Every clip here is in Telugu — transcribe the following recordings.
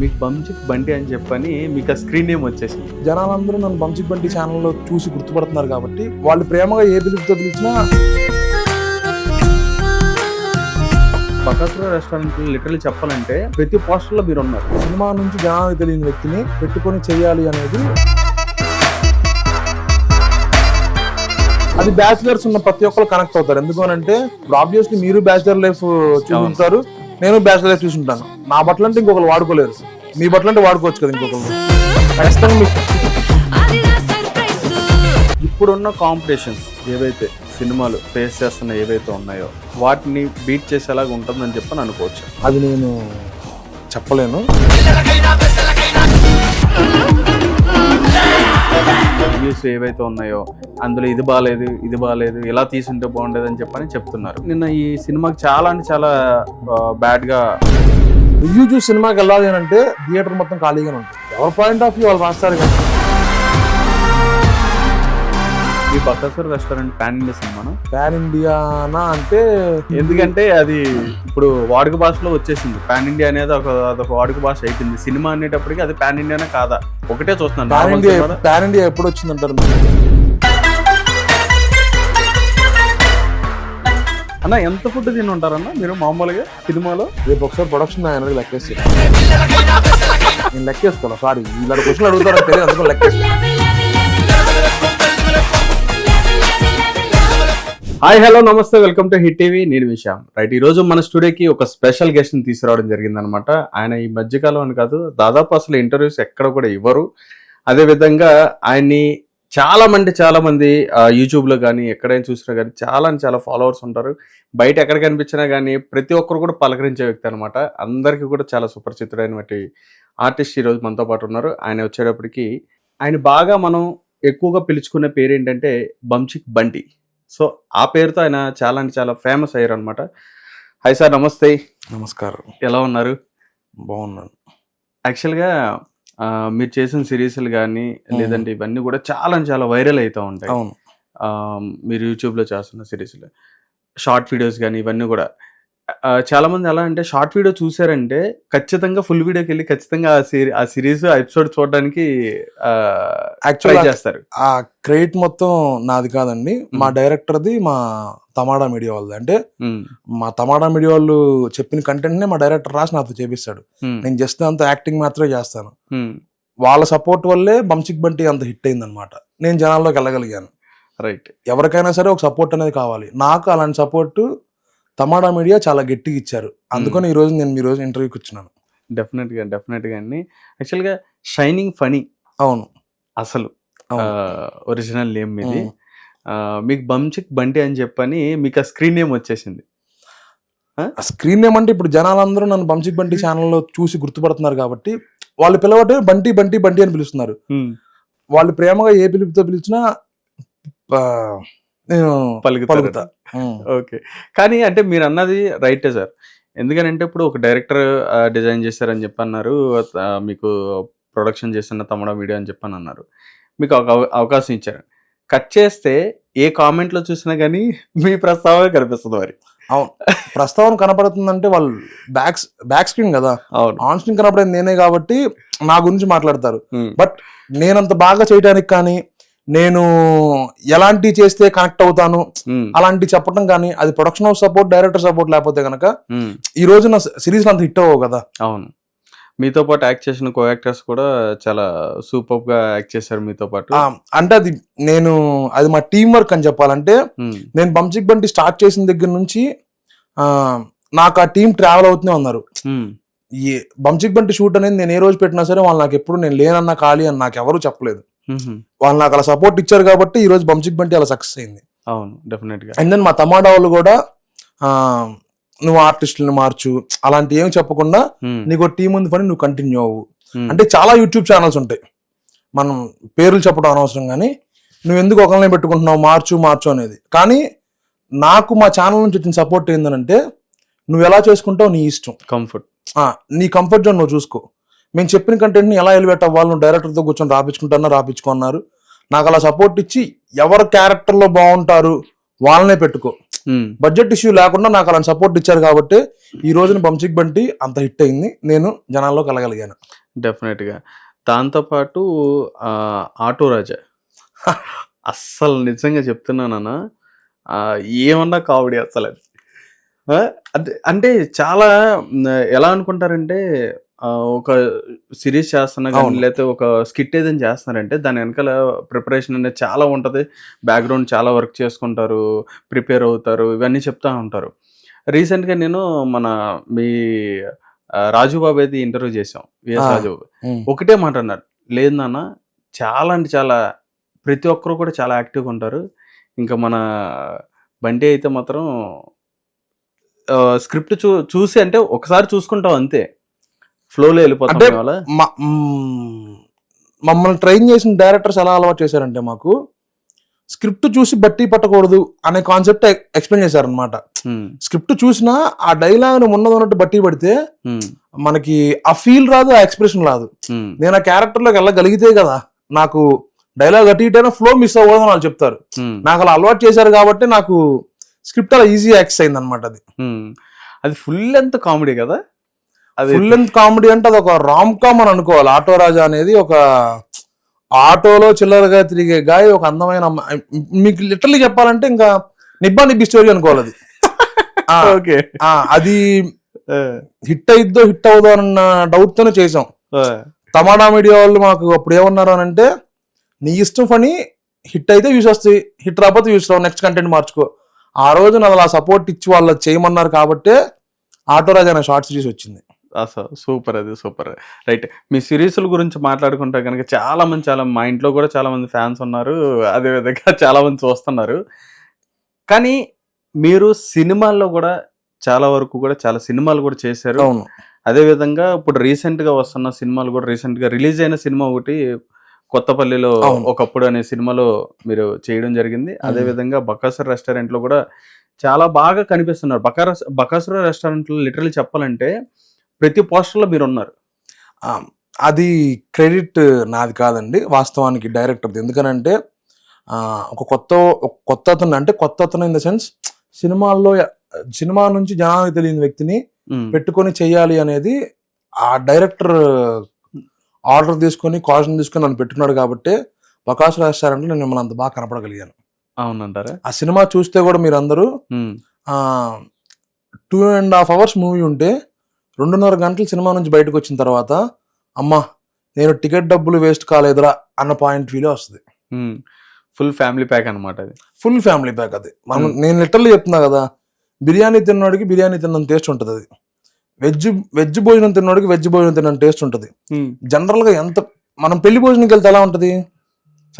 మీకు బంచిక్ బండి అని చెప్పని మీకు ఆ స్క్రీన్ నేమ్ వచ్చేసింది. జనాలందరూ నన్ను బంచిక్ బంటి ఛానల్లో చూసి గుర్తుపడుతున్నారు కాబట్టి వాళ్ళు ప్రేమగా ఏ పిలుపుతో పిలిచినా బకాసుర రెస్టారెంట్ లిటరల్లీ చెప్పాలంటే ప్రతి పోస్టర్లో మీరు ఉన్నారు సినిమా నుంచి జనానికి తెలియని వ్యక్తిని పెట్టుకొని చేయాలి అనేది అది బ్యాచిలర్స్ ఉన్న ప్రతి ఒక్కరు కనెక్ట్ అవుతారు. ఎందుకు అని అంటే ఇప్పుడు ఆబ్వియస్లీ మీరు బ్యాచిలర్ లైఫ్ చూసుంటారు నేను బ్యాచిలర్ లైఫ్ చూసుంటాను. నా బట్టలు అంటే ఇంకొకరు వాడుకోలేరు. మీ బట్టలు అంటే వాడుకోవచ్చు కదా ఇంకొకరు ఖచ్చితంగా మీకు ఇప్పుడున్న కాంపిటీషన్స్ ఏవైతే సినిమాలు ఫేస్ చేస్తున్న ఏవైతే ఉన్నాయో వాటిని బీట్ చేసేలాగా ఉంటుందని చెప్పని అనుకోవచ్చు. అది నేను చెప్పలేను. రివ్యూస్ ఏవైతే ఉన్నాయో అందులో ఇది బాగాలేదు ఇది బాగాలేదు ఇలా తీసుంటే బాగుండేది అని చెప్పని చెప్తున్నారు. నిన్న ఈ సినిమాకి చాలా అంటే చాలా బ్యాడ్గా రివ్యూ చూసి సినిమాకి వెళ్ళాలి అని అంటే థియేటర్ మొత్తం ఖాళీగానే ఉంటుంది. ఎవరి పాయింట్ ఆఫ్ వ్యూ వాళ్ళు రాస్తారు కదా? ఈ బకాసుర రెస్టారెంట్ పాన్ ఇండియా సినిమాను పాన్ ఇండియానా అంటే ఎందుకంటే అది ఇప్పుడు వాడుక భాషలో వచ్చేసింది. పాన్ ఇండియా అనేది ఒక అదొక వాడుక భాష అయిపోయింది. సినిమా అనేటప్పటికి అది పాన్ ఇండియానే కాదా? ఒకటే చూస్తున్నాను. Pan normal India. Pan India ఎప్పుడు వచ్చిందంటారు అన్న ఎంత ఫుడ్ తిని ఉంటారన్న మీరు మామూలుగా సినిమాలో? రేపు ఒకసారి ప్రొడక్షన్ ఆయన లెక్కేసి. నేను లెక్కేసుకోవాలి? సారీ ఇలాంటి క్వశ్చన్ అడుగుతారని తెలియదు అందుకని హాయ్ హలో నమస్తే వెల్కమ్ టు హిట్ టీవీ. నేను విశామ్ రైట్ ఈ రోజు మన స్టూడియోకి ఒక స్పెషల్ గెస్ట్ని తీసుకురావడం జరిగింది అనమాట ఆయన ఈ మధ్యకాలం అని కాదు దాదాపు అసలు ఇంటర్వ్యూస్ ఎక్కడ కూడా ఇవ్వరు. అదే విధంగా ఆయన్ని చాలా మంది చాలా మంది యూట్యూబ్లో కానీ ఎక్కడైనా చూసినా కానీ చాలా చాలా ఫాలోవర్స్ ఉంటారు. బయట ఎక్కడ కనిపించినా కానీ ప్రతి ఒక్కరు కూడా పలకరించే వ్యక్తి అనమాట అందరికీ కూడా చాలా సుపరిచితుడైనటువంటి ఆర్టిస్ట్ ఈ రోజు మనతో పాటు ఉన్నారు. ఆయన వచ్చేటప్పటికి ఆయన బాగా మనం ఎక్కువగా పిలుచుకునే పేరు ఏంటంటే బంచిక్ బంటి. సో ఆ పేరుతో ఆయన చాలా అంటే చాలా ఫేమస్ అయ్యారు అనమాట హాయ్ సార్ నమస్తే. నమస్కారం. ఎలా ఉన్నారు? బాగున్నాను. యాక్చువల్గా మీరు చేసిన సిరీస్లు కానీ లేదంటే ఇవన్నీ కూడా చాలా అంటే చాలా వైరల్ అవుతూ ఉంటాయి. అవును. మీరు యూట్యూబ్లో చేస్తున్న సిరీస్లు షార్ట్ వీడియోస్ కానీ ఇవన్నీ కూడా. చాలా మంది ఎలా అంటే షార్ట్ వీడియో చూసారంటే ఖచ్చితంగా ఫుల్ వీడియోకి వెళ్ళి ఖచ్చితంగా ఆ సిరీ ఆ సిరీస్ ఎపిసోడ్ చూడడానికి యాక్చువల్ చేస్తారు. ఆ క్రెడిట్ మొత్తం నాది కాదండి. మా డైరెక్టర్ది మా తమాడా మీడియా వాళ్ళది. అంటే ఉమ్, మా తమాడా మీడియా వాళ్ళు చెప్పిన కంటెంట్ నే మా డైరెక్టర్ రాసి నాతో చేపిస్తాడు. ఉమ్, నేను జస్ట్ అంత యాక్టింగ్ మాత్రమే చేస్తాను. వాళ్ళ సపోర్ట్ వల్లే బంచిక్ బంటి అంత హిట్ అయింది అనమాట నేను జనాల్లోకి వెళ్ళగలిగాను. రైట్ ఎవరికైనా సరే ఒక సపోర్ట్ అనేది కావాలి. నాకు అలాంటి సపోర్ట్ తమాడా మీడియా చాలా గట్టిగా ఇచ్చారు. అందుకని ఈ రోజు నేను మీ రోజు ఇంటర్వ్యూకి వచ్చినాను. డెఫినెట్గా డెఫినెట్గా అండి. యాక్చువల్గా షైనింగ్ ఫనీ అవును. అసలు. Original name. ఆ, మీకు బంచిక్ బంటి అని చెప్పని మీకు ఆ స్క్రీన్ నేమ్ వచ్చేసింది. ఆ? స్క్రీన్ నేమ్ అంటే ఇప్పుడు జనాలందరూ నన్ను బంచిక్ బంటి ఛానల్లో చూసి గుర్తుపడుతున్నారు కాబట్టి వాళ్ళు పిలవటే బంటి బంటి బంటి అని పిలుస్తున్నారు. వాళ్ళు ప్రేమగా ఏ పిలుపుతో పిలిచినా నేను. పలుకుతా. ఓకే. కానీ అంటే మీరు అన్నది రైటే సార్. ఎందుకనంటే ఇప్పుడు ఒక డైరెక్టర్ డిజైన్ చేశారని చెప్పి అన్నారు ఆ, మీకు ప్రొడక్షన్ చేస్తున్న తమ్ముడ వీడియో అని చెప్పని అన్నారు మీకు అవకాశం ఇచ్చారు. కట్ చేస్తే ఏ కామెంట్లో చూసినా కానీ మీ ప్రస్తావన కనిపిస్తుంది మరి. అవును. ప్రస్తావన కనపడుతుందంటే వాళ్ళు బ్యాక్ బ్యాక్ స్క్రీన్ కదా. అవును. ఆన్ స్క్రీన్ కనపడేది నేనే కాబట్టి నా గురించి మాట్లాడతారు. బట్ నేనంత బాగా చేయడానికి కానీ నేను ఎలాంటి చేస్తే కనెక్ట్ అవుతాను? అలాంటి చెప్పడం కానీ అది production house support director support లేకపోతే కనుక. ఈ రోజు నా సిరీస్ అంత హిట్ అవ్వవు కదా? అవును. మీతో పాటు యాక్ట్ చేసిన కో యాక్టర్స్ కూడా చాలా సూపర్గా యాక్ట్ చేశారు మీతో పాటు. అంటే అది నేను అది మా టీం వర్క్ అని చెప్పాలంటే నేను బంచిక్ బంటి స్టార్ట్ చేసిన దగ్గర నుంచి నాకు ఆ టీం ట్రావెల్ అవుతూనే ఉన్నారు. ఈ బంచిక్ బంటి షూట్ అనేది నేను ఏ రోజు పెట్టినా సరే వాళ్ళు నాకు ఎప్పుడు నేను లేనన్నా ఖాళీ అని నాకు ఎవరు చెప్పలేదు. వాళ్ళు నాకు అలా సపోర్ట్ ఇచ్చారు కాబట్టి ఈ రోజు బంచిక్ బంటి అలా సక్సెస్ అయింది. అవును డెఫినెట్గా. అండ్ దెన్ మా తమాడా వాళ్ళు కూడా ఆ, నువ్వు ఆర్టిస్టులను మార్చు అలాంటి ఏం చెప్పకుండా నీకు టీం ఉంది పని నువ్వు కంటిన్యూ అవ్వు. అంటే చాలా యూట్యూబ్ ఛానల్స్ ఉంటాయి. మనం పేర్లు చెప్పడం అనవసరం కానీ నువ్వు ఎందుకు ఒకరినే పెట్టుకుంటున్నావు మార్చు మార్చు అనేది. కానీ నాకు మా ఛానల్ నుంచి వచ్చిన సపోర్ట్ ఏంటంటే నువ్వు ఎలా చేసుకుంటావు నీ ఇష్టం. కంఫర్ట్ ఆ, నీ కంఫర్ట్ జోన్ నువ్వు చూసుకో. మేము చెప్పిన కంటెంట్ని ఎలా ఎలివేట్ అవ్వాలి నువ్వు డైరెక్టర్తో కూర్చొని రాపించుకుంటున్నా రాపించుకున్నారు నాకు అలా సపోర్ట్ ఇచ్చి ఎవరు క్యారెక్టర్లో బాగుంటారు వాళ్ళనే పెట్టుకో. బడ్జెట్ ఇష్యూ లేకుండా నాకు అలాంటి సపోర్ట్ ఇచ్చారు కాబట్టి ఈ రోజున బంచిక్ బంటి అంత హిట్ అయింది. నేను జనాల్లో కలగలిగాను డెఫినెట్గా. దాంతో పాటు ఆ, ఆటో రాజా అస్సలు నిజంగా చెప్తున్నానన్న ఏమన్నా కామెడీ అసలు అంటే అంటే చాలా ఎలా అనుకుంటారంటే ఒక సిరీస్ చేస్తున్నా కానీ. లేకపోతే ఒక స్కిట్ ఏదైనా చేస్తున్నారంటే దాని వెనకాల ప్రిపరేషన్ అనేది చాలా ఉంటుంది. బ్యాక్గ్రౌండ్ చాలా వర్క్ చేసుకుంటారు ప్రిపేర్ అవుతారు ఇవన్నీ చెప్తా ఉంటారు. రీసెంట్గా నేను మన మీ ఆ, రాజు బాబేది ఇంటర్వ్యూ చేసాం విఎస్ ఆ. రాజు బాబు. ఒకటే మాట అన్నారు లేదు నాన్న చాలా అంటే చాలా ప్రతి ఒక్కరు కూడా చాలా యాక్టివ్గా ఉంటారు. ఇంకా మన బండి అయితే మాత్రం స్క్రిప్ట్ చూ చూసి అంటే ఒకసారి చూసుకుంటాం అంతే. ఫ్లోలో వెళ్ళిపోతాం అంటే ఇవాళ. మ- మ్మ్. మమ్మల్ని ట్రైన్ చేసిన డైరెక్టర్స్ ఎలా అలవాటు చేశారంటే మాకు స్క్రిప్ట్ చూసి బట్టి పట్టకూడదు అనే కాన్సెప్ట్ ఎక్స్ప్లెయిన్ చేశారనమాట స్క్రిప్ట్ చూసినా ఆ డైలాగ్ ఉన్నది ఉన్నట్టు బట్టి పడితే మనకి ఆ ఫీల్ రాదు ఆ ఎక్స్ప్రెషన్ రాదు. నేను ఆ క్యారెక్టర్లోకి వెళ్ళగలిగితే కదా నాకు డైలాగ్ అటు ఇటైనా ఫ్లో మిస్ అవ్వదు అని వాళ్ళు చెప్తారు. నాకు అలా అలవాటు చేశారు కాబట్టి నాకు స్క్రిప్ట్ అలా ఈజీ యాక్స్ అయింది అనమాట అది. అది ఫుల్ ఎంత కామెడీ కదా? అది ఫుల్ లెంత్ కామెడీ అంటే అది ఒక రామ్ కామ్ అని అనుకోవాలి. ఆటో రాజా అనేది ఒక ఆటోలో చిల్లరగా తిరిగే గాయ ఒక అందమైన అమ్మాయి మీకు లిటరల్లీ చెప్పాలంటే ఇంకా నిబ్బా నిబ్బి స్టోరీ అనుకోవాలి అది. ఓకే. అది హిట్ అయిద్దో హిట్ అవుదో అన్న డౌట్ తోనే చేసాం. తమాడా మీడియా వాళ్ళు మాకు అప్పుడు ఏమన్నారు అని అంటే నీ ఇష్టం పని హిట్ అయితే వ్యూస్ వస్తాయి. హిట్ రాకపోతే వ్యూస్ రావు. నెక్స్ట్ కంటెంట్ మార్చుకో. ఆ రోజు అలా సపోర్ట్ ఇచ్చి వాళ్ళు చేయమన్నారు కాబట్టే ఆటో రాజా అనే షార్ట్స్ చూసి వచ్చింది. అసలు సూపర్ అది సూపర్. రైట్ మీ సిరీస్ల గురించి మాట్లాడుకుంటే కనుక చాలా మంది చాలా మా ఇంట్లో కూడా చాలా మంది ఫ్యాన్స్ ఉన్నారు. అదే విధంగా చాలా మంది చూస్తున్నారు. కానీ మీరు సినిమాల్లో కూడా చాలా వరకు కూడా చాలా సినిమాలు కూడా చేశారు. అవును. అదే విధంగా ఇప్పుడు రీసెంట్గా వస్తున్న సినిమాలు కూడా రీసెంట్గా రిలీజ్ అయిన సినిమా ఒకటి కొత్తపల్లిలో. ఒకప్పుడు అనే సినిమాలో మీరు చేయడం జరిగింది. అదే విధంగా బకాసుర రెస్టారెంట్లో కూడా చాలా బాగా కనిపిస్తున్నారు. బకార బకాసుర రెస్టారెంట్లో లిటరల్లీ చెప్పాలంటే ప్రతి పోస్టర్లో మీరు ఉన్నారు అది క్రెడిట్ నాది కాదండి వాస్తవానికి డైరెక్టర్ది. ఎందుకనంటే ఒక కొత్త కొత్త అతను అంటే కొత్త అతను ఇన్ ద సెన్స్ సినిమాల్లో సినిమా నుంచి జనానికి తెలియని వ్యక్తిని పెట్టుకొని చేయాలి అనేది ఆ డైరెక్టర్ ఆర్డర్ తీసుకొని కాషన్ తీసుకొని నన్ను పెట్టుకున్నాడు కాబట్టి బకాస్ రెస్టారెంట్లో నేను మిమ్మల్ని అంత బాగా కనపడగలిగాను. అవునంటారా? ఆ సినిమా చూస్తే కూడా మీరు అందరూ ఉమ్, two and half hours movie ఉంటే రెండున్నర గంటలు సినిమా నుంచి బయటకు వచ్చిన తర్వాత అమ్మా నేను టికెట్ డబ్బులు వేస్ట్ కాలేదురా అన్న పాయింట్ ఫీల్ వస్తుంది. ఫుల్ ఫ్యామిలీ ప్యాక్ అన్నమాట అది. ఫుల్ ఫ్యామిలీ ప్యాక్ అది. మనం. నేను లిటరల్లీ చెప్తున్నా కదా బిర్యానీ తిన్నోడికి బిర్యానీ తిన్న టేస్ట్ ఉంటుంది అది వెజ్ వెజ్ భోజనం తిన్నోడికి వెజ్ భోజనం తిన్న టేస్ట్ ఉంటుంది. జనరల్గా ఎంత మనం పెళ్ళి భోజనంకి వెళ్తే ఎలా ఉంటది?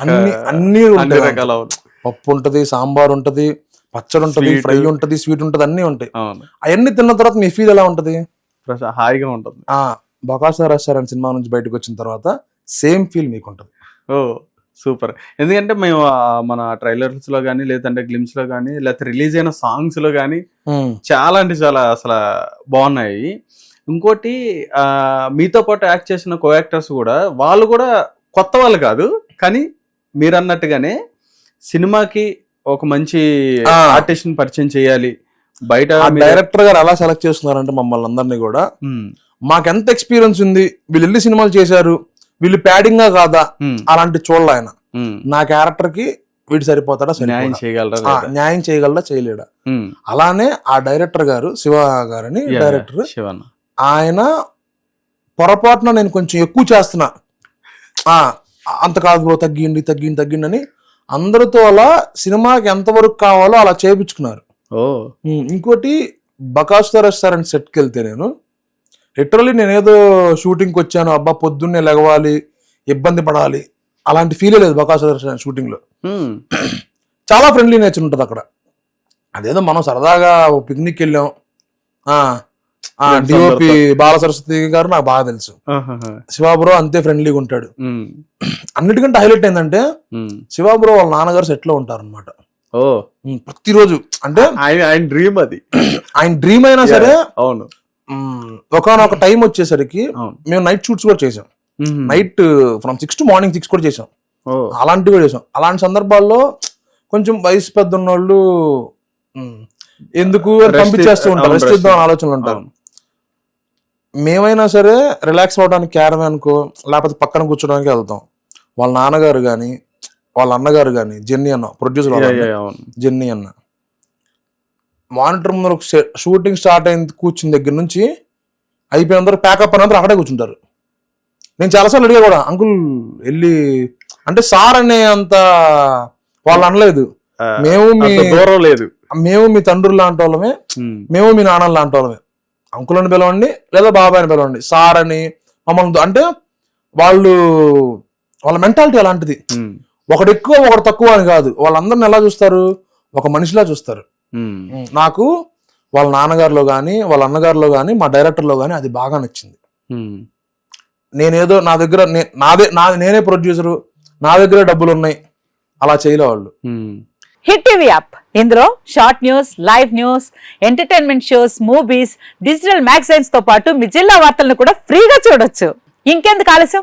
అన్ని అన్ని పప్పు ఉంటది సాంబార్ ఉంటది పచ్చడి ఉంటది. ఫ్రై ఉంటది స్వీట్ ఉంటది అన్ని ఉంటాయి. అవును. అవన్నీ తిన్న తర్వాత మీ ఫీల్ ఎలా ఉంటది? ప్రశా- హాయిగా ఉంటుంది. బకాసా రెస్టారెంట్ సినిమా నుంచి బయటకు వచ్చిన తర్వాత సేమ్ ఫీల్ మీకు ఉంటుంది ఓ సూపర్. ఎందుకంటే మేము మన ట్రైలర్స్లో కానీ లేదంటే గ్లిమ్స్లో కానీ లేకపోతే రిలీజ్ అయిన సాంగ్స్లో కానీ చాలా అంటే చాలా అసలు బాగున్నాయి. ఇంకోటి మీతో పాటు యాక్ట్ చేసిన కో యాక్టర్స్ కూడా వాళ్ళు కూడా కొత్త వాళ్ళు కాదు కానీ మీరు అన్నట్టుగానే సినిమాకి ఒక మంచి ఆ. ఆర్టిస్ట్ని పరిచయం చేయాలి బయట డైరెక్టర్ గారు ఎలా సెలెక్ట్ చేస్తున్నారంటే మమ్మల్ని అందరినీ కూడా. ఉమ్, మాకు ఎంత ఎక్స్పీరియన్స్ ఉంది వీళ్ళు ఎన్ని సినిమాలు చేశారు వీళ్ళు ప్యాడింగ్గా కాదా అలాంటి చూడాలి ఆయన. నా క్యారెక్టర్కి వీడు సరిపోతాడా న్యాయం చేయగలరా? న్యాయం చేయగలడా చేయలేడా? అలానే ఆ డైరెక్టర్ గారు శివ గారని డైరెక్టర్ ఆయన పొరపాటున నేను కొంచెం ఎక్కువ చేస్తున్నా. ఆ, అంత కాదు బ్రో తగ్గిండి తగ్గిండి తగ్గిండి అని అందరితో అలా సినిమాకి ఎంతవరకు కావాలో అలా ఉమ్, ఇంకోటి బకాస్తో రెస్టారెంట్ సెట్కి వెళ్తే నేను. లిటరలీ నేను ఏదో షూటింగ్కి వచ్చాను అబ్బా పొద్దున్నే లెగవాలి ఇబ్బంది పడాలి అలాంటి ఫీల్ లేదు బకాస్తో రెస్టారెంట్ షూటింగ్లో చాలా ఫ్రెండ్లీ నేచర్ ఉంటుంది అక్కడ. అదేదో మనం సరదాగా పిక్నిక్ వెళ్ళాం. డిఓపి. బాల సరస్వతి గారు నాకు బాగా తెలుసు. ఆహాహా, శివాబ్రో అంతే ఫ్రెండ్లీగా ఉంటాడు. అన్నిటికంటే హైలైట్ ఏంటంటే ఉమ్. శివాబ్రో వాళ్ళ నాన్నగారు సెట్లో ఉంటారు అనమాట ఓ. ప్రతిరోజు. అంటే ఆయన ఆయన డ్రీమ్ అది. ఆయన డ్రీమ్ అయినా సరే అవును. ఒకనొక టైం వచ్చేసరికి మేము నైట్ షూట్స్ కూడా చేసాం night from six to morning six కూడా చేసాం అలాంటివి కూడా చేసాం అలాంటి సందర్భాల్లో కొంచెం వయసు పెద్ద ఉన్నోళ్ళు. ఎందుకు పంపించేస్తూ ఉంటారు. రెస్ట్ ఇద్దాం ఆలోచనలు ఉంటారు. మేమైనా సరే రిలాక్స్ అవ్వడానికి క్యారవాన్కో లేకపోతే పక్కన కూర్చోడానికి వెళ్తాం. వాళ్ళ నాన్నగారు కానీ వాళ్ళ అన్నగారు కానీ జెన్నీ అన్న ప్రొడ్యూసర్ జెన్నీ అన్న. మానిటర్ ముందర షూటింగ్ స్టార్ట్ అయిన కూర్చున్న దగ్గర నుంచి అయిపోయిన తర్వాత ప్యాకప్ అయినంత అక్కడే కూర్చుంటారు. నేను చాలాసార్లు అడిగా కూడా అంకుల్ వెళ్ళి అంటే సార్ అనే అంత వాళ్ళు అనలేదు. మేము మీ దూరం లేదు. మేము మీ తండ్రులు లాంటి వాళ్ళమే మేము మీ నాన్నలు లాంటి వాళ్ళమే. అంకుల్ అని పిలవండి లేదా బాబాయ్ అని పిలవండి సార్ అని మమ్మల్ని అంటే వాళ్ళు వాళ్ళ మెంటాలిటీ అలాంటిది. ఒకడు ఎక్కువ ఒకడు తక్కువ అని కాదు. వాళ్ళందరిని ఎలా చూస్తారు? ఒక మనిషిలా చూస్తారు. నాకు వాళ్ళ నాన్నగారిలో కానీ వాళ్ళ అన్నగారిలో కానీ మా డైరెక్టర్లో కానీ అది బాగా నచ్చింది. నేనేదో నా దగ్గర నే- నాదే నా నేనే ప్రొడ్యూసరు నా దగ్గర డబ్బులు ఉన్నాయి అలా చేయలే వాళ్ళు. Hit TV app. ఇందులో short news live news entertainment shows movies digital మ్యాగజైన్స్తో పాటు మీ జిల్లా వార్తలను కూడా ఫ్రీగా చూడొచ్చు. ఇంకెందుకు ఆలస్యం?